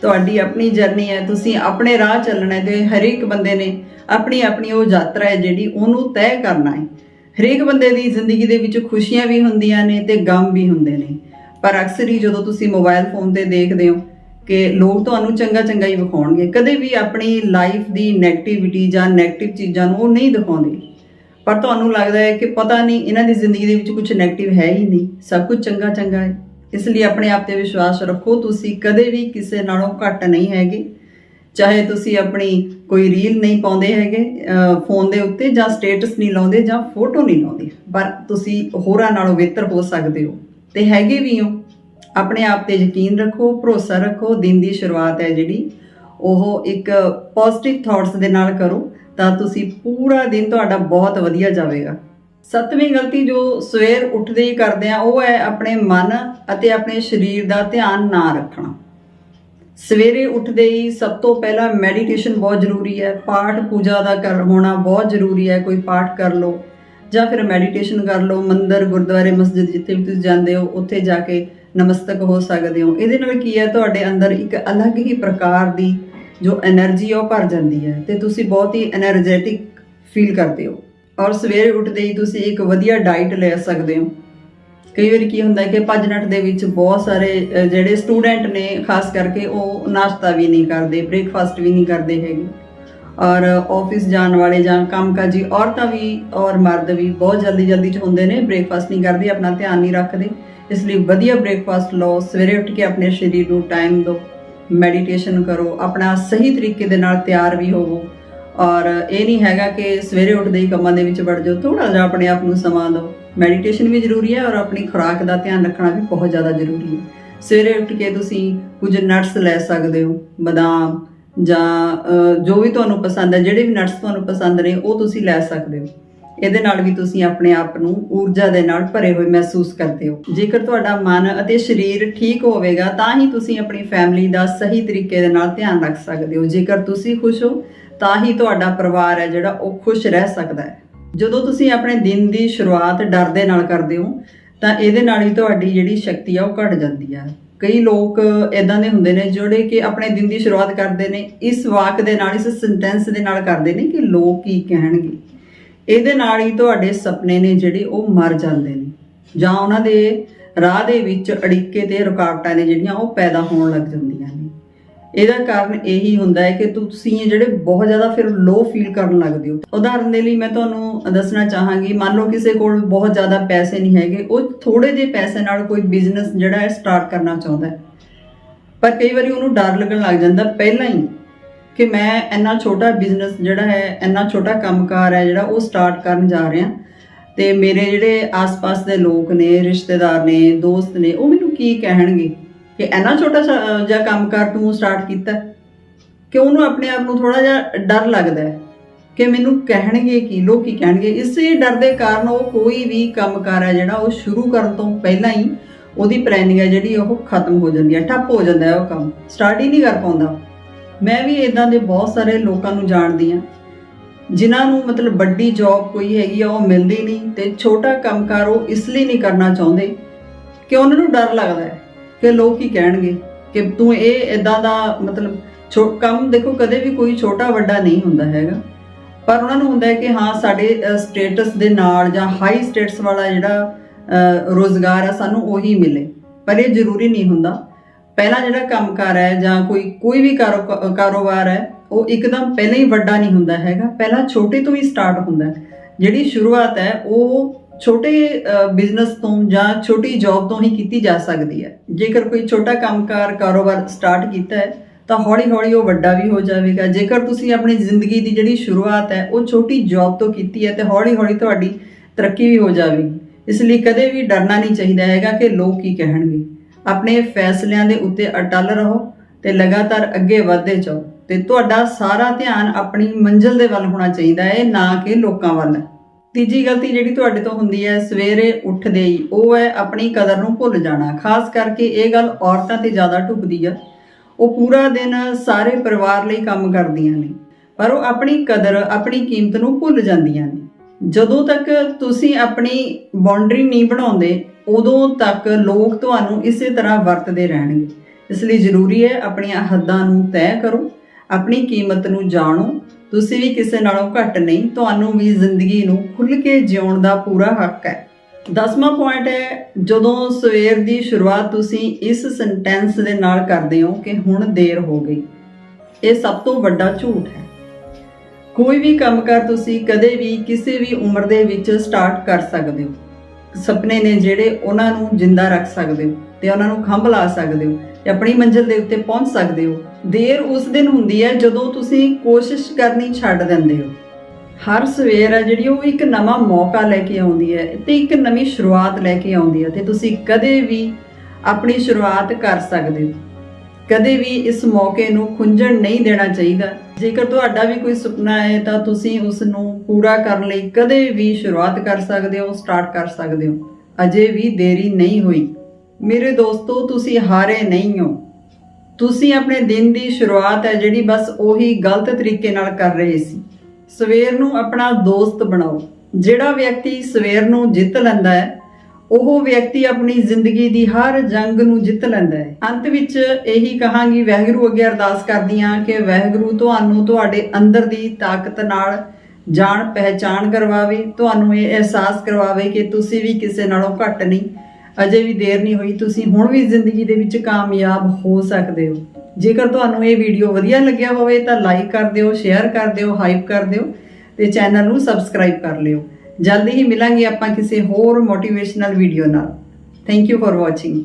[SPEAKER 1] ਤੁਹਾਡੀ ਆਪਣੀ ਜਰਨੀ ਹੈ। ਤੁਸੀਂ ਆਪਣੇ ਰਾਹ ਚੱਲਣਾ ਹੈ ਤੇ ਹਰੇਕ ਬੰਦੇ ਨੇ ਆਪਣੀ ਆਪਣੀ ਉਹ ਯਾਤਰਾ ਹੈ ਜਿਹੜੀ ਉਹਨੂੰ ਤੈਅ ਕਰਨਾ ਹੈ। ਹਰੇਕ ਬੰਦੇ ਦੀ ਜ਼ਿੰਦਗੀ ਦੇ ਵਿੱਚ ਖੁਸ਼ੀਆਂ ਵੀ ਹੁੰਦੀਆਂ ਨੇ ਤੇ ਗਮ ਵੀ ਹੁੰਦੇ ਨੇ। ਪਰ ਅਕਸਰ ਹੀ ਜਦੋਂ ਤੁਸੀਂ ਮੋਬਾਈਲ ਫੋਨ ਤੇ ਦੇਖਦੇ ਹੋ ਕਿ ਲੋਕ ਤੁਹਾਨੂੰ ਚੰਗਾ ਚੰਗਾ ਹੀ ਵਿਖਾਉਣਗੇ। ਕਦੇ ਵੀ ਆਪਣੀ ਲਾਈਫ ਦੀ 네ਗੇਟਿਵਿਟੀ ਜਾਂ 네ਗੇਟਿਵ ਚੀਜ਼ਾਂ ਨੂੰ ਉਹ ਨਹੀਂ ਦਿਖਾਉਂਦੇ। ਪਰ ਤੁਹਾਨੂੰ ਲੱਗਦਾ ਹੈ ਕਿ ਪਤਾ ਨਹੀਂ, ਇਹਨਾਂ ਦੀ ਜ਼ਿੰਦਗੀ ਦੇ ਵਿੱਚ ਕੁਝ ਨੈਗੇਟਿਵ ਹੈ ਹੀ ਨਹੀਂ। ਸਭ ਕੁਝ ਚੰਗਾ ਚੰਗਾ ਹੈ। ਇਸ ਲਈ ਆਪਣੇ ਆਪ ਤੇ ਵਿਸ਼ਵਾਸ ਰੱਖੋ, ਤੁਸੀਂ ਕਦੇ ਵੀ ਕਿਸੇ ਨਾਲੋਂ ਘੱਟ ਨਹੀਂ ਹੈਗੇ। ਚਾਹੇ ਤੁਸੀਂ ਆਪਣੀ ਕੋਈ ਰੀਲ ਨਹੀਂ ਪਾਉਂਦੇ ਹੈਗੇ ਫੋਨ ਦੇ ਉੱਤੇ ਜਾਂ ਸਟੇਟਸ ਨਹੀਂ ਲਾਉਂਦੇ ਜਾਂ ਫੋਟੋ ਨਹੀਂ ਲਾਉਂਦੇ। ਪਰ ਤੁਸੀਂ ਹੋਰਾਂ ਨਾਲੋਂ ਬਿਹਤਰ ਹੋ ਸਕਦੇ ਹੋ ਤੇ ਹੈਗੇ ਵੀ ਹੋ। ਆਪਣੇ ਆਪ ਤੇ ਯਕੀਨ ਰੱਖੋ, ਭਰੋਸਾ ਰੱਖੋ, ਦਿਨ ਦੀ ਸ਼ੁਰੂਆਤ ਹੈ ਜਿਹੜੀ। ਉਹ ਇੱਕ ਪੋਜ਼ਿਟਿਵ ਥਾਟਸ ਦੇ ਨਾਲ ਕਰੋ ਤਾਂ ਤੁਸੀਂ ਪੂਰਾ ਦਿਨ ਤੁਹਾਡਾ ਬਹੁਤ ਵਧੀਆ ਜਾਵੇਗਾ। ਸੱਤਵੀਂ ਗਲਤੀ ਜੋ ਸਵੇਰ ਉੱਠਦੇ ਹੀ ਕਰਦੇ ਆ, ਉਹ ਹੈ ਆਪਣੇ ਮਨ ਅਤੇ ਆਪਣੇ ਸਰੀਰ ਦਾ ਧਿਆਨ ਨਾ ਰੱਖਣਾ। ਸਵੇਰੇ ਉੱਠਦੇ ਹੀ ਸਭ ਤੋਂ ਪਹਿਲਾਂ ਮੈਡੀਟੇਸ਼ਨ ਬਹੁਤ ਜ਼ਰੂਰੀ ਹੈ। ਪਾਠ ਪੂਜਾ ਦਾ ਕਰ ਹੋਣਾ ਬਹੁਤ ਜ਼ਰੂਰੀ ਹੈ। ਕੋਈ ਪਾਠ ਕਰ ਲਓ ਜਾਂ ਫਿਰ ਮੈਡੀਟੇਸ਼ਨ ਕਰ ਲਓ। ਮੰਦਰ, ਗੁਰਦੁਆਰੇ, ਮਸਜਿਦ ਜਿੱਥੇ ਵੀ ਤੁਸੀਂ ਜਾਂਦੇ ਹੋ, ਉੱਥੇ ਜਾ ਕੇ ਨਮਸਤਕ ਹੋ ਸਕਦੇ ਹੋ। ਇਹਦੇ ਨਾਲ ਕੀ ਹੈ, ਤੁਹਾਡੇ ਅੰਦਰ ਇੱਕ ਅਲੱਗ ਹੀ ਪ੍ਰਕਾਰ ਦੀ ਜੋ એનર્ਜੀ ਉਹ ਭਰ ਜਾਂਦੀ ਹੈ ਤੇ ਤੁਸੀਂ ਬਹੁਤ ਹੀ એનર્ਜੈਟਿਕ ਫੀਲ ਕਰਦੇ ਹੋ। ਔਰ ਸਵੇਰੇ ਉੱਠਦੇ ਹੀ ਤੁਸੀਂ ਇੱਕ ਵਧੀਆ ਡਾਈਟ ਲੈ ਸਕਦੇ ਹੋ। ਕਈ ਵਾਰ ਕੀ ਹੁੰਦਾ ਕਿ ਪੰਜ ਨੱਠ ਦੇ ਵਿੱਚ ਬਹੁਤ ਸਾਰੇ ਜਿਹੜੇ ਸਟੂਡੈਂਟ ਨੇ, ਖਾਸ ਕਰਕੇ ਉਹ ਨਾਸ਼ਤਾ ਵੀ ਨਹੀਂ ਕਰਦੇ ਬ੍ਰੇਕਫਾਸਟ ਵੀ ਨਹੀਂ ਕਰਦੇ ਹੈਗੇ। ਔਰ ਆਫਿਸ ਜਾਣ ਵਾਲੇ ਜਾਂ ਕੰਮ ਕਾਜੀ ਔਰਤਾਂ ਵੀ ਔਰ ਮਰਦ ਵੀ ਬਹੁਤ ਜਲਦੀ ਜਲਦੀ ਚ ਹੁੰਦੇ ਨੇ ਬ੍ਰੇਕਫਾਸਟ ਨਹੀਂ ਕਰਦੇ, ਆਪਣਾ ਧਿਆਨ ਨਹੀਂ ਰੱਖਦੇ। ਇਸ ਲਈ ਵਧੀਆ ਬ੍ਰੇਕਫਾਸਟ ਲਓ, ਸਵੇਰੇ ਉੱਠ ਕੇ ਆਪਣੇ ਸਰੀਰ ਨੂੰ ਟਾਈਮ ਦਿਓ ਮੈਡੀਟੇਸ਼ਨ ਕਰੋ, ਆਪਣਾ ਸਹੀ ਤਰੀਕੇ ਦੇ ਨਾਲ ਤਿਆਰ ਵੀ ਹੋਵੋ। ਔਰ ਇਹ ਨਹੀਂ ਹੈਗਾ ਕਿ ਸਵੇਰੇ ਉੱਠਦੇ ਹੀ ਕੰਮਾਂ ਦੇ ਵਿੱਚ ਵੜ ਜਾਓ ਥੋੜਾ ਜਿਹਾ ਆਪਣੇ ਆਪ ਨੂੰ ਸਮਾਂ ਦਿਓ। ਮੈਡੀਟੇਸ਼ਨ ਵੀ ਜ਼ਰੂਰੀ ਹੈ ਔਰ ਆਪਣੀ ਖੁਰਾਕ ਦਾ ਧਿਆਨ ਰੱਖਣਾ ਵੀ ਬਹੁਤ ਜ਼ਿਆਦਾ ਜ਼ਰੂਰੀ ਹੈ। ਸਵੇਰੇ ਉੱਠ ਕੇ ਤੁਸੀਂ ਕੁਝ ਨਟਸ ਲੈ ਸਕਦੇ ਹੋ, ਬਦਾਮ ਜਾਂ ਜੋ ਵੀ ਤੁਹਾਨੂੰ ਪਸੰਦ ਹੈ, ਜਿਹੜੇ ਵੀ ਨਟਸ ਤੁਹਾਨੂੰ ਪਸੰਦ ਨੇ, ਉਹ ਤੁਸੀਂ ਲੈ ਸਕਦੇ ਹੋ। ਇਹਦੇ ਨਾਲ ਵੀ ਤੁਸੀਂ ਆਪਣੇ ਆਪ ਨੂੰ ਊਰਜਾ ਦੇ ਨਾਲ ਭਰੇ ਹੋਏ ਮਹਿਸੂਸ ਕਰਦੇ ਹੋ। ਜੇਕਰ ਤੁਹਾਡਾ ਮਨ ਅਤੇ ਸਰੀਰ ਠੀਕ ਹੋਵੇਗਾ, ਤਾਂ ਹੀ ਤੁਸੀਂ ਆਪਣੀ ਫੈਮਿਲੀ ਦਾ ਸਹੀ ਤਰੀਕੇ ਦੇ ਨਾਲ ਧਿਆਨ ਰੱਖ ਸਕਦੇ ਹੋ। ਜੇਕਰ ਤੁਸੀਂ ਖੁਸ਼ ਹੋ, ਤਾਂ ਹੀ ਤੁਹਾਡਾ ਪਰਿਵਾਰ ਹੈ ਜਿਹੜਾ ਉਹ ਖੁਸ਼ ਰਹਿ ਸਕਦਾ ਹੈ। ਜਦੋਂ ਤੁਸੀਂ ਆਪਣੇ ਦਿਨ ਦੀ ਸ਼ੁਰੂਆਤ ਡਰ ਦੇ ਨਾਲ ਕਰਦੇ ਹੋ, ਤਾਂ ਇਹਦੇ ਨਾਲ ਹੀ ਤੁਹਾਡੀ ਜਿਹੜੀ ਸ਼ਕਤੀ ਆ ਉਹ ਘਟ ਜਾਂਦੀ ਆ। ਕਈ ਲੋਕ ਇਦਾਂ ਦੇ ਹੁੰਦੇ ਨੇ ਜਿਹੜੇ ਕਿ ਆਪਣੇ ਦਿਨ ਦੀ ਸ਼ੁਰੂਆਤ ਕਰਦੇ ਨੇ, ਇਸ ਵਾਕ ਦੇ ਨਾਲ, ਇਸ ਸੈਂਟੈਂਸ ਦੇ ਨਾਲ ਕਰਦੇ ਨੇ ਕਿ ਲੋਕ ਕੀ ਕਹਿਣਗੇ। ਇਹਦੇ ਨਾਲ ਹੀ ਤੁਹਾਡੇ ਸੁਪਨੇ ਨੇ ਜਿਹੜੇ ਉਹ ਮਰ ਜਾਂਦੇ ਨੇ। ਜਾਂ ਉਹਨਾਂ ਦੇ ਰਾਹ ਦੇ ਵਿੱਚ ਅੜਿੱਕੇ ਤੇ ਰੁਕਾਵਟਾਂ ਨੇ ਜਿਹੜੀਆਂ ਉਹ ਪੈਦਾ ਹੋਣ ਲੱਗ ਜਾਂਦੀਆਂ ਨੇ। ਇਹਦਾ ਕਾਰਨ ਇਹੀ ਹੁੰਦਾ ਹੈ ਕਿ ਤੁਸੀਂ ਜਿਹੜੇ ਬਹੁਤ ਜ਼ਿਆਦਾ ਫਿਰ ਲੋ ਫੀਲ ਕਰਨ ਲੱਗਦੇ ਹੋ। ਉਦਾਹਰਨ ਦੇ ਲਈ ਮੈਂ ਤੁਹਾਨੂੰ ਦੱਸਣਾ ਚਾਹਾਂਗੀ, ਮੰਨ ਲਓ ਕਿਸੇ ਕੋਲ ਬਹੁਤ ਜ਼ਿਆਦਾ ਪੈਸੇ ਨਹੀਂ ਹੈਗੇ, ਉਹ ਥੋੜੇ ਜਿਹੇ ਪੈਸੇ ਨਾਲ ਕੋਈ ਬਿਜ਼ਨਸ ਜਿਹੜਾ ਹੈ ਸਟਾਰਟ ਕਰਨਾ ਚਾਹੁੰਦਾ ਹੈ। ਪਰ ਕਈ ਵਾਰੀ ਉਹਨੂੰ ਡਰ ਲੱਗਣ ਲੱਗ ਜਾਂਦਾ, ਪਹਿਲਾਂ ਹੀ ਕਿ ਮੈਂ ਇੰਨਾ ਛੋਟਾ ਬਿਜ਼ਨਸ ਜਿਹੜਾ ਹੈ, ਇੰਨਾ ਛੋਟਾ ਕੰਮਕਾਰ ਹੈ ਜਿਹੜਾ ਉਹ ਸਟਾਰਟ ਕਰਨ ਜਾ ਰਿਹਾ। ਤੇ ਮੇਰੇ ਜਿਹੜੇ ਆਸ-ਪਾਸ ਦੇ ਲੋਕ ਨੇ, ਰਿਸ਼ਤੇਦਾਰ ਨੇ, ਦੋਸਤ ਨੇ, ਉਹ ਮੈਨੂੰ ਕੀ ਕਹਿਣਗੇ ਕਿ ਇੰਨਾ ਛੋਟਾ ਸਾ- ਜਿਹਾ ਕੰਮਕਾਰ ਤੂੰ ਸਟਾਰਟ ਕੀਤਾ? ਕਿ ਉਹਨੂੰ ਆਪਣੇ ਆਪ ਨੂੰ ਥੋੜਾ ਜਿਹਾ ਡਰ ਲੱਗਦਾ ਹੈ? ਕਿ ਮੈਨੂੰ ਕਹਿਣਗੇ ਕੀ, ਲੋਕ ਕੀ ਕਹਿਣਗੇ, ਇਸੇ ਡਰ ਦੇ ਕਾਰਨ ਉਹ ਕੋਈ ਵੀ ਕੰਮਕਾਰ ਹੈ ਜਿਹੜਾ ਉਹ ਸ਼ੁਰੂ ਕਰਨ ਤੋਂ ਪਹਿਲਾਂ ਹੀ ਉਹਦੀ ਪਲੈਨਿੰਗ ਹੈ ਜਿਹੜੀ ਉਹ ਖਤਮ ਹੋ ਜਾਂਦੀ ਹੈ, ਠੱਪ ਹੋ ਜਾਂਦਾ ਹੈ ਉਹ ਕੰਮ। ਸਟਾਰਟ ਹੀ ਨਹੀਂ ਕਰ ਪਾਉਂਦਾ। ਮੈਂ ਵੀ ਇਦਾਂ ਦੇ ਬਹੁਤ ਸਾਰੇ ਲੋਕਾਂ ਨੂੰ ਜਾਣਦੀ ਆ ਜਿਨ੍ਹਾਂ ਨੂੰ ਮਤਲਬ ਵੱਡੀ ਜੌਬ ਕੋਈ ਹੈਗੀ ਆ ਉਹ ਮਿਲਦੀ ਨਹੀਂ ਤੇ ਛੋਟਾ ਕੰਮਕਾਰ ਉਹ ਇਸ ਲਈ ਨਹੀਂ ਕਰਨਾ ਚਾਹੁੰਦੇ ਕਿ ਉਹਨਾਂ ਨੂੰ ਡਰ ਲੱਗਦਾ ਹੈ ਕਿ ਲੋਕ ਕੀ ਕਹਿਣਗੇ ਕਿ ਤੂੰ ਇਹ ਇਦਾਂ ਦਾ ਮਤਲਬ ਛੋ ਕੰਮ ਦੇਖੋ ਕਦੇ ਵੀ ਕੋਈ ਛੋਟਾ ਵੱਡਾ ਨਹੀਂ ਹੁੰਦਾ ਹੈਗਾ। ਪਰ ਉਹਨਾਂ ਨੂੰ ਹੁੰਦਾ ਹੈ ਕਿ ਹਾਂ ਸਾਡੇ ਸਟੇਟਸ ਦੇ ਨਾਲ ਜਾਂ ਹਾਈ ਸਟੇਟਸ ਵਾਲਾ ਜਿਹੜਾ ਅ, ਰੋਜ਼ਗਾਰ ਆ ਸਾਨੂੰ ਉਹੀ ਮਿਲੇ। ਪਰ ਇਹ ਜ਼ਰੂਰੀ ਨਹੀਂ ਹੁੰਦਾ। ਪਹਿਲਾ ਜਿਹੜਾ ਕੰਮਕਾਰ ਹੈ ਜਾਂ ਕੋਈ ਕੋਈ ਵੀ ਕਾਰੋ- ਕਾਰੋਬਾਰ ਹੈ, ਉਹ ਇੱਕਦਮ ਪਹਿਲਾਂ ਹੀ ਵੱਡਾ ਨਹੀਂ ਹੁੰਦਾ ਹੈਗਾ। ਪਹਿਲਾਂ ਛੋਟੇ ਤੋਂ ਹੀ ਸਟਾਰਟ ਹੁੰਦਾ ਜਿਹੜੀ ਸ਼ੁਰੂਆਤ ਹੈ, ਉਹ ਛੋਟੇ ਬਿਜ਼ਨਸ ਤੋਂ ਜਾਂ ਛੋਟੀ ਜੌਬ ਤੋਂ ਹੀ ਕੀਤੀ ਜਾ ਸਕਦੀ ਹੈ। ਜੇਕਰ ਕੋਈ ਛੋਟਾ ਕੰਮਕਾਰ, ਕਾਰੋਬਾਰ ਸਟਾਰਟ ਕੀਤਾ ਹੈ, ਤਾਂ ਹੌਲੀ-ਹੌਲੀ ਉਹ ਵੱਡਾ ਵੀ ਹੋ ਜਾਵੇਗਾ। ਜੇਕਰ ਤੁਸੀਂ ਆਪਣੀ ਜ਼ਿੰਦਗੀ ਦੀ ਜਿਹੜੀ ਸ਼ੁਰੂਆਤ ਹੈ, ਉਹ ਛੋਟੀ ਜੌਬ ਤੋਂ ਕੀਤੀ ਹੈ, ਤੇ ਹੌਲੀ-ਹੌਲੀ ਤੁਹਾਡੀ ਤਰੱਕੀ ਵੀ ਹੋ ਜਾਵੇਗੀ। ਇਸ ਲਈ ਕਦੇ ਵੀ ਡਰਨਾ ਨਹੀਂ ਚਾਹੀਦਾ ਹੈਗਾ ਕਿ ਲੋਕ ਕੀ ਕਹਿਣਗੇ। ਆਪਣੇ ਫੈਸਲਿਆਂ ਦੇ ਉੱਤੇ ਅਟਲ ਰਹੋ ਤੇ ਲਗਾਤਾਰ ਅੱਗੇ ਵਧਦੇ ਜਾਓ। ਤੇ ਤੁਹਾਡਾ ਸਾਰਾ ਧਿਆਨ ਆਪਣੀ ਮੰਜ਼ਿਲ ਦੇ ਵੱਲ ਹੋਣਾ ਚਾਹੀਦਾ ਹੈ ਨਾ ਕਿ ਲੋਕਾਂ ਵੱਲ। ਤੀਜੀ ਗਲਤੀ ਜਿਹੜੀ ਤੁਹਾਡੇ ਤੋਂ ਹੁੰਦੀ ਹੈ, ਸਵੇਰੇ ਉੱਠਦੇ ਹੀ ਉਹ ਹੈ ਆਪਣੀ ਕਦਰ ਨੂੰ ਭੁੱਲ ਜਾਣਾ। ਖਾਸ ਕਰਕੇ ਇਹ ਗੱਲ ਔਰਤਾਂ ਤੇ ਜ਼ਿਆਦਾ ਢੁੱਕਦੀ ਹੈ ਉਹ ਪੂਰਾ ਦਿਨ ਸਾਰੇ ਪਰਿਵਾਰ ਲਈ ਕੰਮ ਕਰਦੀਆਂ ਨੇ, ਪਰ ਉਹ ਆਪਣੀ ਕਦਰ, ਆਪਣੀ ਕੀਮਤ ਨੂੰ ਭੁੱਲ ਜਾਂਦੀਆਂ ਨੇ। ਜਦੋਂ ਤੱਕ ਤੁਸੀਂ ਆਪਣੀ ਬਾਉਂਡਰੀ ਨਹੀਂ ਬਣਾਉਂਦੇ ਉਦੋਂ ਤੱਕ ਲੋਕ ਤੁਹਾਨੂੰ ਇਸੇ ਤਰ੍ਹਾਂ ਵਰਤਦੇ ਰਹਿਣਗੇ। ਇਸ ਲਈ ਜ਼ਰੂਰੀ ਹੈ ਆਪਣੀਆਂ ਹੱਦਾਂ ਨੂੰ ਤੈਅ ਕਰੋ, ਆਪਣੀ ਕੀਮਤ ਨੂੰ ਜਾਣੋ। ਤੁਸੀਂ ਵੀ ਕਿਸੇ ਨਾਲੋਂ ਘੱਟ ਨਹੀਂ, ਤੁਹਾਨੂੰ ਵੀ ਜ਼ਿੰਦਗੀ ਨੂੰ ਖੁੱਲ੍ਹ ਕੇ ਜਿਉਣ ਦਾ ਪੂਰਾ ਹੱਕ ਹੈ। ਦਸਵਾਂ ਪੁਆਇੰਟ ਹੈ, ਜਦੋਂ ਸਵੇਰ ਦੀ ਸ਼ੁਰੂਆਤ ਤੁਸੀਂ ਇਸ ਸੈਂਟੈਂਸ ਦੇ ਨਾਲ ਕਰਦੇ ਹੋ ਕਿ ਹੁਣ ਦੇਰ ਹੋ ਗਈ। ਇਹ ਸਭ ਤੋਂ ਵੱਡਾ ਝੂਠ ਹੈ। ਕੋਈ ਵੀ ਕੰਮ ਕਰ ਤੁਸੀਂ ਕਦੇ ਵੀ ਕਿਸੇ ਵੀ ਉਮਰ ਦੇ ਵਿੱਚ ਸਟਾਰਟ ਕਰ ਸਕਦੇ ਹੋ। ਸੁਪਨੇ ਨੇ ਜਿਹੜੇ ਉਹਨਾਂ ਨੂੰ ਜਿੰਦਾ ਰੱਖ ਸਕਦੇ ਹੋ ਤੇ ਉਹਨਾਂ ਨੂੰ ਖੰਭ ਲਾ ਸਕਦੇ ਹੋ ਤੇ ਆਪਣੀ ਮੰਜ਼ਿਲ ਦੇ ਉੱਤੇ ਪਹੁੰਚ ਸਕਦੇ ਹੋ। ਦੇਰ ਉਸ ਦਿਨ ਹੁੰਦੀ ਹੈ ਜਦੋਂ ਤੁਸੀਂ ਕੋਸ਼ਿਸ਼ ਕਰਨੀ ਛੱਡ ਦਿੰਦੇ ਹੋ। ਹਰ ਸਵੇਰ ਹੈ ਜਿਹੜੀ ਉਹ ਇੱਕ ਨਵਾਂ ਮੌਕਾ ਲੈ ਕੇ ਆਉਂਦੀ ਹੈ ਤੇ ਇੱਕ ਨਵੀਂ ਸ਼ੁਰੂਆਤ ਲੈ ਕੇ ਆਉਂਦੀ ਹੈ ਤੇ ਤੁਸੀਂ ਕਦੇ ਵੀ ਆਪਣੀ ਸ਼ੁਰੂਆਤ ਕਰ ਸਕਦੇ ਹੋ। ਕਦੇ ਵੀ ਇਸ ਮੌਕੇ ਨੂੰ ਖੁੰਝਣ ਨਹੀਂ ਦੇਣਾ ਚਾਹੀਦਾ। ਜੇਕਰ ਤੁਹਾਡਾ ਵੀ ਕੋਈ ਸੁਪਨਾ ਹੈ, ਤਾਂ ਤੁਸੀਂ ਉਸ ਨੂੰ ਪੂਰਾ ਕਰਨ ਲਈ ਕਦੇ ਵੀ ਸ਼ੁਰੂਆਤ ਕਰ ਸਕਦੇ ਹੋ, ਸਟਾਰਟ ਕਰ ਸਕਦੇ ਹੋ। ਅਜੇ ਵੀ ਦੇਰੀ ਨਹੀਂ ਹੋਈ। ਮੇਰੇ ਦੋਸਤੋ, ਤੁਸੀਂ ਹਾਰੇ ਨਹੀਂ ਹੋ। ਤੁਸੀਂ ਆਪਣੇ ਦਿਨ ਦੀ ਸ਼ੁਰੂਆਤ ਹੈ, ਜਿਹੜੀ ਬਸ ਉਹੀ ਗਲਤ ਤਰੀਕੇ ਨਾਲ ਕਰ ਰਹੇ ਸੀ। ਸਵੇਰ ਨੂੰ ਆਪਣਾ ਦੋਸਤ ਬਣਾਓ। ਜਿਹੜਾ ਵਿਅਕਤੀ ਸਵੇਰ ਨੂੰ ਜਿੱਤ ਲੈਂਦਾ ਹੈ ਉਹ ਵਿਅਕਤੀ ਆਪਣੀ ਜ਼ਿੰਦਗੀ ਦੀ ਹਰ ਜੰਗ ਨੂੰ ਜਿੱਤ ਲੈਂਦਾ ਹੈ। ਅੰਤ ਵਿੱਚ ਇਹੀ ਕਹਾਂਗੀ, ਵਾਹਿਗੁਰੂ ਅੱਗੇ ਅਰਦਾਸ ਕਰਦੀ ਹਾਂ ਕਿ ਵਾਹਿਗੁਰੂ ਤੁਹਾਨੂੰ ਤੁਹਾਡੇ ਅੰਦਰ ਦੀ ਤਾਕਤ ਨਾਲ ਜਾਣ, ਪਹਿਚਾਣ ਕਰਵਾਵੇ। ਤੁਹਾਨੂੰ ਇਹ ਅਹਿਸਾਸ ਕਰਵਾਵੇ ਕਿ ਤੁਸੀਂ ਵੀ ਕਿਸੇ ਨਾਲੋਂ ਘੱਟ ਨਹੀਂ, ਅਜੇ ਵੀ ਦੇਰ ਨਹੀਂ ਹੋਈ। ਤੁਸੀਂ ਹੁਣ ਵੀ ਜ਼ਿੰਦਗੀ ਦੇ ਵਿੱਚ ਕਾਮਯਾਬ ਹੋ ਸਕਦੇ ਹੋ। ਜੇਕਰ ਤੁਹਾਨੂੰ ਇਹ ਵੀਡੀਓ ਵਧੀਆ ਲੱਗਿਆ ਹੋਵੇ ਤਾਂ ਲਾਈਕ ਕਰ ਦਿਓ ਸ਼ੇਅਰ ਕਰ ਦਿਓ ਹਾਈਪ ਕਰ ਦਿਓ ਤੇ ਚੈਨਲ ਨੂੰ ਸਬਸਕ੍ਰਾਈਬ ਕਰ ਲਿਓ। ਜਲਦੀ ਹੀ ਮਿਲਾਂਗੇ ਆਪਾਂ ਕਿਸੇ ਹੋਰ ਮੋਟੀਵੇਸ਼ਨਲ ਵੀਡੀਓ ਨਾਲ। Thank you for watching